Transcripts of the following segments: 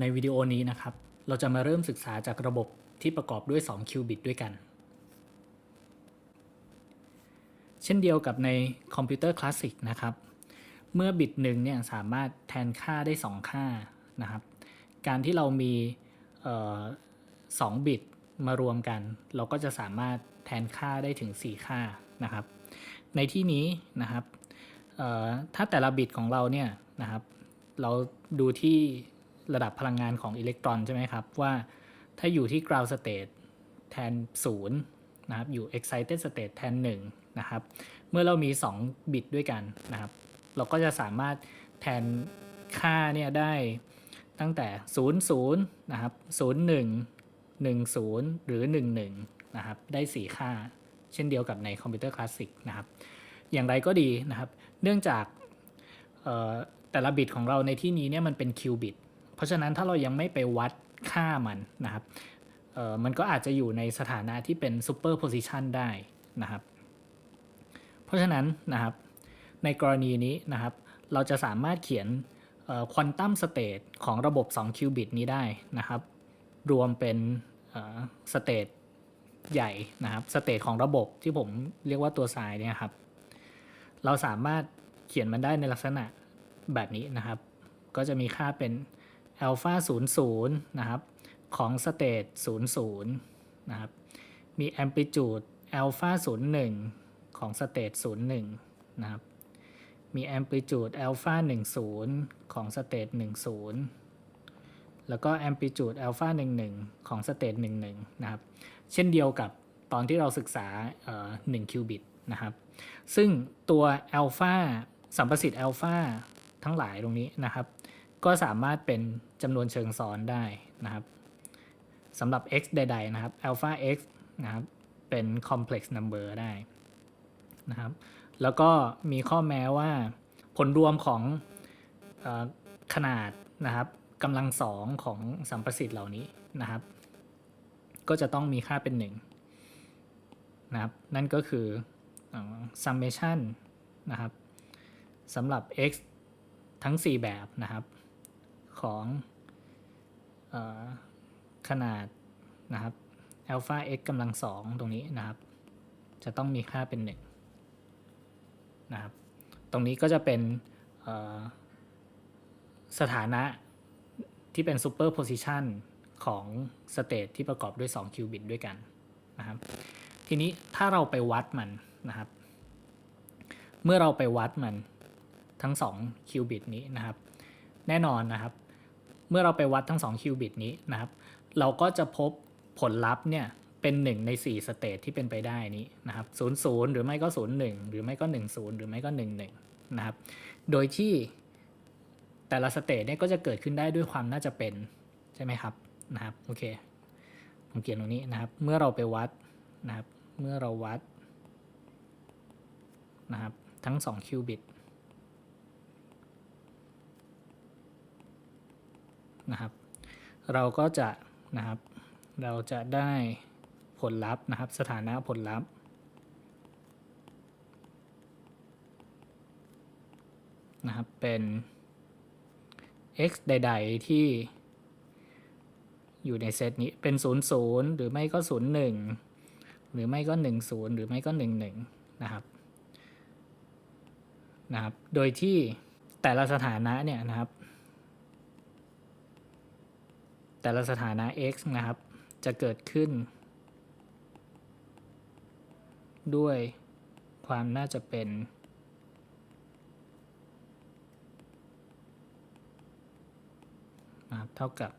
ในวิดีโอนี้นะครับ เราจะมาเริ่มศึกษาจากระบบที่ประกอบด้วย 2 คิวบิตด้วยกัน เช่นเดียวกับในคอมพิวเตอร์คลาสสิกนะครับ เมื่อบิตหนึ่งเนี่ยสามารถแทนค่าได้ 2 ค่านะครับ การที่เรามีออสองบิตมารวมกัน เราก็จะสามารถแทนค่าได้ถึง 4 ค่านะครับ ในที่นี้นะครับถ้าแต่ละบิตของเราเนี่ยนะครับ เราดูที่ ระดับพลังงานของอิเล็กตรอนใช่ไหมครับ ว่าถ้าอยู่ที่ ground state แทน 0 นะครับ อยู่ excited state แทน 1 นะครับ เมื่อเรามี 2 บิตด้วยกันนะครับ เราก็จะสามารถแทนค่าเนี่ยได้ตั้งแต่ 0 0 นะครับ 0 1 1 0 หรือ 1 1 นะครับ ได้ 4 ค่า เช่นเดียวกับในคอมพิวเตอร์คลาสสิกนะครับ อย่างไรก็ดีนะครับ เนื่องจากแต่ละบิตของเราในที่นี้เนี่ยมันเป็นคิวบิต เพราะฉะนั้นถ้าเรายังไม่ไปวัดค่ามันนะครับมันก็อาจจะอยู่ในสถานะที่เป็นซูเปอร์โพซิชันได้นะครับ เพราะฉะนั้นนะครับในกรณีนี้นะครับ เราจะสามารถเขียนควอนตัมสเตทของระบบ 2 คิวบิตนี้ได้นะครับ รวมเป็นสเตทใหญ่นะครับสเตทของระบบที่ผมเรียกว่าตัวสายเนี่ยครับ เราสามารถเขียนมันได้ในลักษณะแบบนี้นะครับ ก็จะมีค่าเป็น อัลฟา00 นะครับของสเตท00 นะครับ มีแอมพลิจูดอัลฟา01 ของสเตท01 นะครับ มีแอมพลิจูดอัลฟา10 ของสเตท10 แล้วก็แอมพลิจูดอัลฟา11 ของสเตท11 นะครับ เช่นเดียวกับตอนที่เราศึกษา1คิวบิตนะครับ ซึ่งตัวอัลฟาสัมประสิทธิ์อัลฟาทั้งหลายตรงนี้นะครับ ก็สามารถเป็นจำนวนเชิงซ้อนได้นะครับสำหรับ x ใด ๆ นะครับ alpha x นะครับ เป็น complex number ได้นะครับ แล้วก็มีข้อแม้ว่าผลรวมของอขนาดนะครับกำลังสองของสัมประสิทธิ์เหล่านี้นะครับ ก็จะต้องมีค่าเป็น1นะครับ นั่นก็คือ summation นะครับสำหรับ x ทั้ง 4 แบบนะครับ ของอขนาดนะครับ alpha x กำลังสองตรงนี้นะครับ จะต้องมีค่าเป็น1นะครับ ตรงนี้ก็จะเป็นสถานะที่เป็น superposition ของสเตทที่ประกอบด้วย 2 คิวบิตด้วยกันนะครับ ทีนี้ถ้าเราไปวัดมันนะครับ เมื่อเราไปวัดมันทั้ง 2 คิวบิตนี้นะครับ แน่นอนนะครับ เมื่อเราไปวัดทั้ง 2 คิวบิตนี้นะครับ เราก็จะพบผลลัพธ์เนี่ยเป็น 1 ใน 4 สเตทที่เป็นไปได้นี้นะครับ0 0 หรือไม่ก็ 0 1 หรือไม่ก็ 1 0 หรือไม่ก็ 1 1 นะครับ โดยที่แต่ละสเตทเนี่ยก็จะเกิดขึ้นได้ด้วยความน่าจะเป็น ใช่ไหมครับนะครับโอเคผมเขียนตรงนี้นะครับ เมื่อเราไปวัดนะครับ เมื่อเราวัดนะครับทั้ง2คิวบิต นะครับ เราก็จะนะครับ เราจะได้ผลลัพธ์นะครับ สถานะผลลัพธ์นะครับ เป็น x ใด ๆ ที่อยู่ในเซตนี้เป็น 0 0 หรือไม่ก็ 0 1 หรือไม่ก็ 1 0 หรือไม่ก็ 1 1 นะครับนะครับ โดยที่แต่ละสถานะเนี่ยนะครับ แต่ละสถานะ x นะครับ จะเกิดขึ้น ด้วยความน่าจะเป็นนะครับเท่ากับ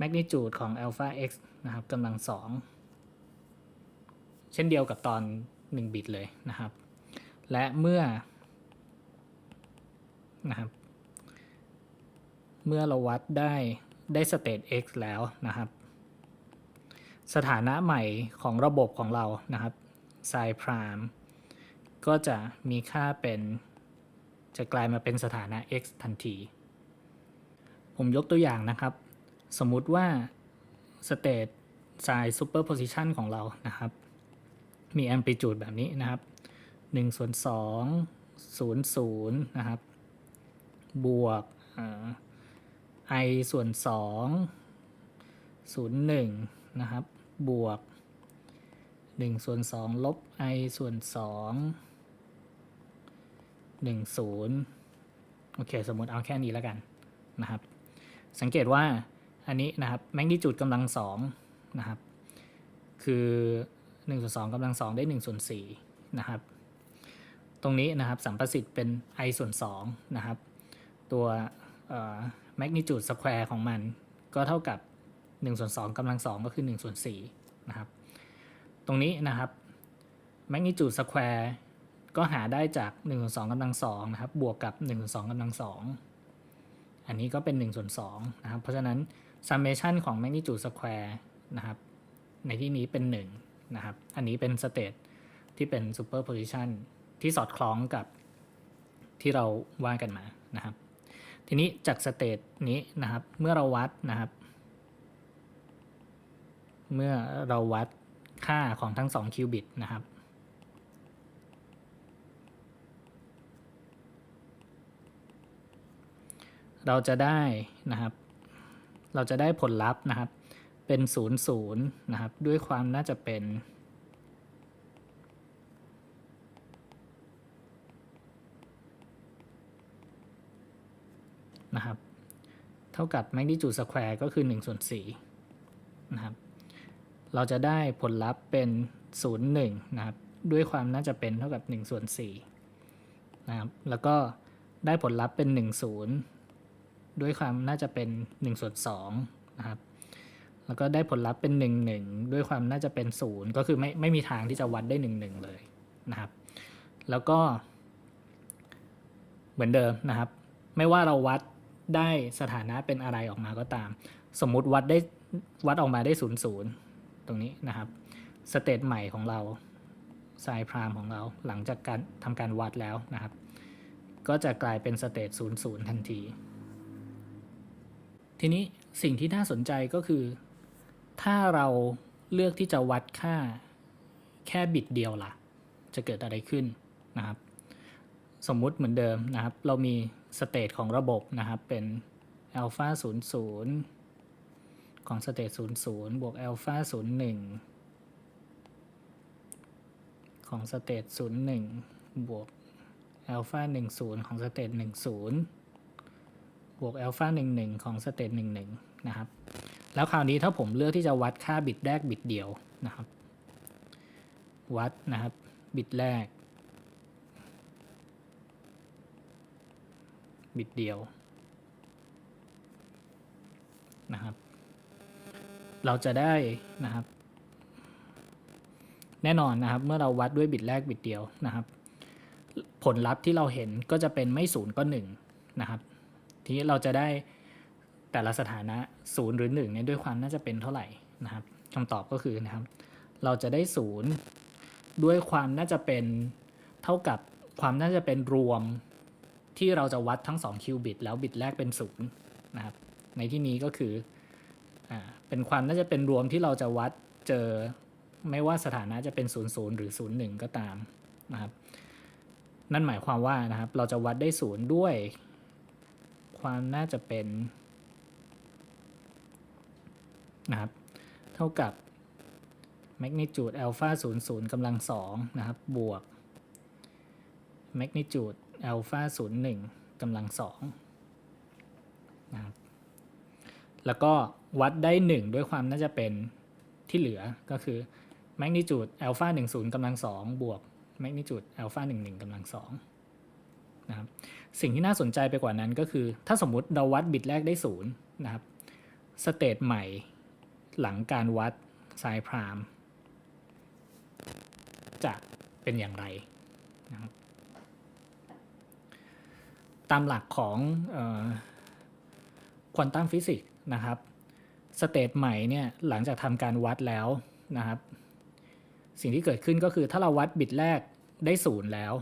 magnitude ของ alpha x นะครับกำลังสองเช่นเดียวกับตอน 1 บิตเลยนะครับ และเมื่อนะครับ มื่อเราวัดได้ได้สเตต x แล้วนะครับ สถานะใหม่ของระบบของเรานะครับ psi prime ก็จะมีค่าเป็นจะกลายมาเป็นสถานะ x ทันที ผมยกตัวอย่างนะครับ สมมุติว่า state size superposition ของเรานะครับ มี amplitude แบบนี้นะครับ1ส่วน2 0 0 นะครับ บวกอ่า i ส่วนสองศูนย์หนึ่งนะครับ บวกหนึ่งส่วนสองลบ i ส่วนสองหนึ่งศูนย์โอเค สมมติเอาแค่นี้แล้วกันนะครับ สังเกตว่าอันนี้นะครับแมกนิจูดกำลังสองนะครับ คือ1ส่วน2กำลัง 2 ได้1ส่วน4นะครับ ตรงนี้นะครับสัมประสิทธิ์เป็น i ส่วน2นะครับ ตัว แมกนิจูดสแควร์ของมัน ก็เท่ากับ1ส่วน2กำลัง2ก็คือ1ส่วน4นะครับ ตรงนี้นะครับแมกนิจูดสแควร์ก็หาได้จาก1ส่วน2กำลัง2นะครับ บวกกับ1ส่วน2กำลัง2อันนี้ก็เป็น1ส่วน2นะครับ เพราะฉะนั้น summation ของ magnitude square นะครับ ในที่นี้เป็น1นะครับ อันนี้เป็น state ที่เป็น superposition ที่สอดคล้องกับที่เราว่ากันมานะครับ ทีนี้จากสเตตนี้นะครับ เมื่อเราวัดนะครับ เมื่อเราวัดค่าของทั้งสองคิวบิตนะครับเราจะได้นะครับ เราจะได้ผลลัพธ์นะครับ เป็น0ูนย์นะครับ ด้วยความน่าจะเป็น เท่ากับ magnitude square ก็คือ1ส่วน4นะครับ เราจะได้ผลลัพธ์เป็น 0 1 นะครับ ด้วยความน่าจะเป็นเท่ากับ1ส่วน4นะครับ แล้วก็ได้ผลลัพธ์เป็น 1 0 ด้วยความน่าจะเป็น1ส่วน2นะครับ แล้วก็ได้ผลลัพธ์เป็น 1 1 ด้วยความน่าจะเป็น 0 ก็คือไม่ไม่มีทางที่จะวัดได้ 1 1 เลยนะครับ แล้วก็เหมือนเดิมนะครับ ไม่ว่าเราวัด ได้สถานะเป็นอะไรออกมาก็ตาม สมมุติวัดได้วัดออกมาได้0 0ตรงนี้นะครับสเตตใหม่ของเราไซพรามของเราหลังจากการทำการวัดแล้วนะครับ ก็จะกลายเป็นสเตต0 0ทันที ทีนี้สิ่งที่น่าสนใจก็คือ ถ้าเราเลือกที่จะวัดค่าแค่บิตเดียวล่ะ จะเกิดอะไรขึ้นนะครับ สมมุติเหมือนเดิมนะครับ เรามีสเตตของระบบนะครับ เป็นอัลฟา0 0 ของสเตต0 0 บวกอัลฟา0 1 ของสเตต0 1 บวกอัลฟา1 0 ของสเตต1 0 บวกอัลฟา1 1 ของสเตต1 1 นะครับ แล้วคราวนี้ถ้าผมเลือกที่จะวัดค่าบิตแรกบิตเดียวนะครับ วัดนะครับ บิตแรก บิตเดียวนะครับ เราจะได้นะครับ แน่นอนนะครับ เมื่อเราวัดด้วยบิตแรกบิตเดียวนะครับ ผลลัพธ์ที่เราเห็นก็จะเป็นไม่ศูนย์ก็หนึ่งนะครับ ทีนี้เราจะได้แต่ละสถานะศูนย์หรือหนึ่งเนี่ยด้วยความน่าจะเป็นเท่าไหร่นะครับคำตอบก็คือนะครับ เราจะได้ศูนย์ด้วยความน่าจะเป็นเท่ากับความน่าจะเป็นรวม ที่เราจะวัดทั้ง 2 คิวบิต แล้วบิตแรกเป็นศูนย์นะครับ ในที่นี้ก็คืออ่าเป็นความน่าจะเป็นรวมที่เราจะวัดเจอไม่ว่าสถานะจะเป็น 0 0 หรือ 0 1 ก็ตามนะครับ นั่นหมายความว่านะครับ เราจะวัดได้ศูนย์ด้วย ความน่าจะเป็นนะครับ เท่ากับ magnitude alpha 0 0กำลัง2นะครับ บวก magnitude alpha 0 1กำลัง2นะครับแล้วก็วัดได้ 1 ด้วยความน่าจะเป็นที่เหลือก็คือ magnitude alpha 1 0กำลัง2บวก magnitude alpha 1 1กำลัง2นะครับสิ่งที่น่าสนใจไปกว่านั้นก็คือ ถ้าสมมุติเราวัดบิตแรกได้0นะครับสเตตใหม่หลังการวัดไซพรามจะเป็นอย่างไรนะครับ ตามหลักของควอนตัมฟิสิกส์นะครับสเตตใหม่เนี่ยหลังจากทำการวัดแล้วนะครับ สิ่งที่เกิดขึ้นก็คือถ้าเราวัดบิตแรกได้ศูนย์แล้ว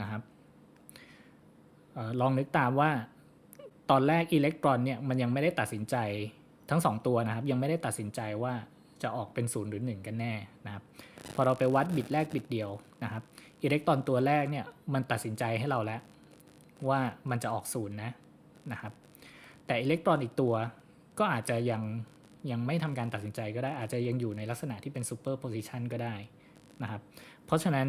นะครับออลองนึกตามว่าตอนแรกอิเล็กตรอนเนี่ยมันยังไม่ได้ตัดสินใจทั้ง 2 ตัวนะครับ ยังไม่ได้ตัดสินใจว่าจะออกเป็นศูนย์หรือ 1 กันแน่นะครับ พอเราไปวัดบิตแรกบิตเดียวนะครับอิเล็กตรอนตัวแรกเนี่ยมันตัดสินใจให้เราแล้ว ว่ามันจะออกศูนย์นะนะครับ แต่อิเล็กตรอนอีกตัวก็อาจจะยังยังไม่ทำการตัดสินใจก็ได้อาจจะยังอยู่ในลักษณะที่เป็นซูเปอร์โพซิชันก็ได้นะครับ เพราะฉะนั้น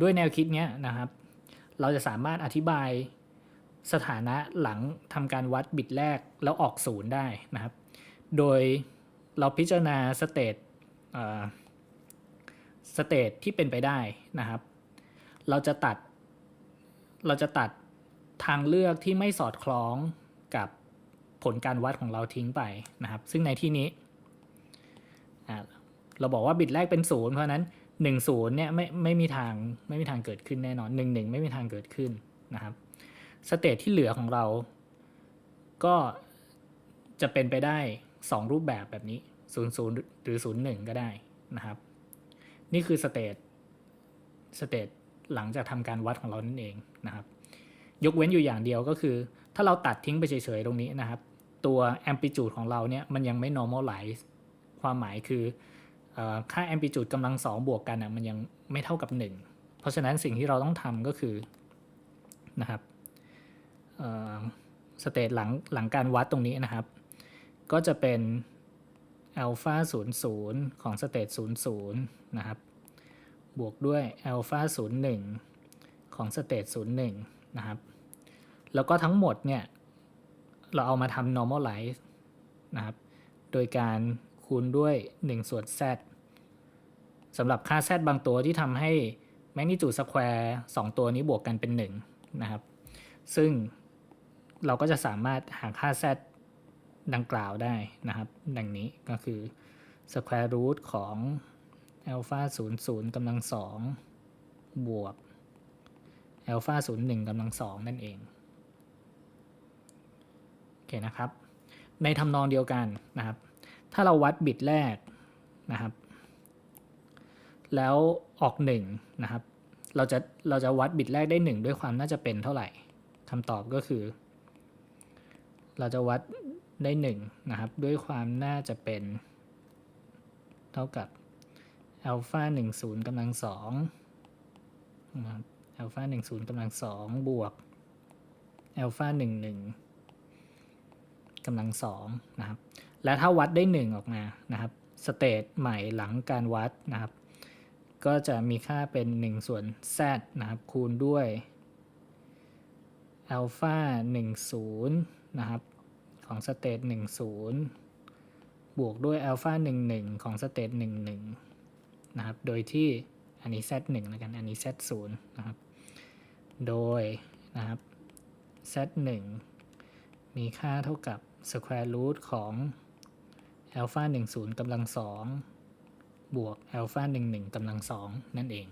ด้วยแนวคิดเนี้ยนะครับ เราจะสามารถอธิบายสถานะหลังทำการวัดบิตแรกแล้วออกศูนย์ได้นะครับ โดยเราพิจารณาสเตตสเตตที่เป็นไปได้นะครับ เราจะตัด เราจะตัดทางเลือกที่ไม่สอดคล้องกับผลการวัดของเราทิ้งไปนะครับ ซึ่งในที่นี้เราบอกว่าบิตแรกเป็นศูนย์เพราะนั้น1นศูนย์เนี่ยไม่ไม่มีทางไม่มีทางเกิดขึ้นแน่นอน1นึไม่มีทางเกิดขึ้นนะครับสเตตที่เหลือของเรา ก็จะเป็นไปได้ 2 รูปแบบแบบนี้0 0หรือ0 1ก็ได้นะครับ นี่คือสเตตสเตต หลังจากทำการวัดของเรานั่นเองนะครับ ยกเว้นอยู่อย่างเดียวก็คือ ถ้าเราตัดทิ้งไปเฉยๆตรงนี้นะครับ ตัว amplitude ของเราเนี่ยมันยังไม่ normalize ความหมายคืออค่า amplitude กำลังสองบวกกันอะมันยังไม่เท่ากับ 1 เพราะฉะนั้นสิ่งที่เราต้องทำก็คือนะครับสเตตหลังหลังการวัดตรงนี้นะครับ ก็จะเป็น alpha 0 0 ของสเตต0 0 นะครับ บวกด้วย alpha 0 1 ของสเตต0 1 นะครับ แล้วก็ทั้งหมดเนี่ย เราเอามาทำ normalize นะครับ โดยการคูณด้วย 1 ส่วน z สำหรับค่า z บางตัวที่ทำให้ magnitude square 2 ตัวนี้บวกกันเป็น 1 นะครับ ซึ่งเราก็จะสามารถหาค่า z ดังกล่าวได้นะครับ ดังนี้ก็คือ square root ของ alpha 0 0กำลัง2บวก alpha 0 1กำลัง2นั่นเอง โอเคนะครับ ในทำนองเดียวกันนะครับ ถ้าเราวัดบิตแรกนะครับ แล้วออก1นะครับ เราจะเราจะวัดบิตแรกได้1ด้วยความน่าจะเป็นเท่าไหร่คำตอบก็คือ เราจะวัดได้1นะครับ ด้วยความน่าจะเป็น เท่ากับ อัลฟา1 0กำลัง2นะครับอัลฟา1 0กำลัง2บวกอัลฟา1 1กำลัง2นะครับ และถ้าวัดได้1ออกมานะครับสเตตใหม่หลังการวัดนะครับ ก็จะมีค่าเป็น 1 ส่วน z นะครับ คูณด้วยอัลฟา1 0 นะครับ ของสเตต10 บวกด้วยอัลฟา11 ของสเตต11 นะครับ โดยที่อันนี้ z 1แล้วกัน อันนี้ z 0นะครับ โดยนะครับ z 1มีค่าเท่ากับ square root ของอัลฟา10กำลัง2บวกอัลฟา11กำลัง2นั่นเอง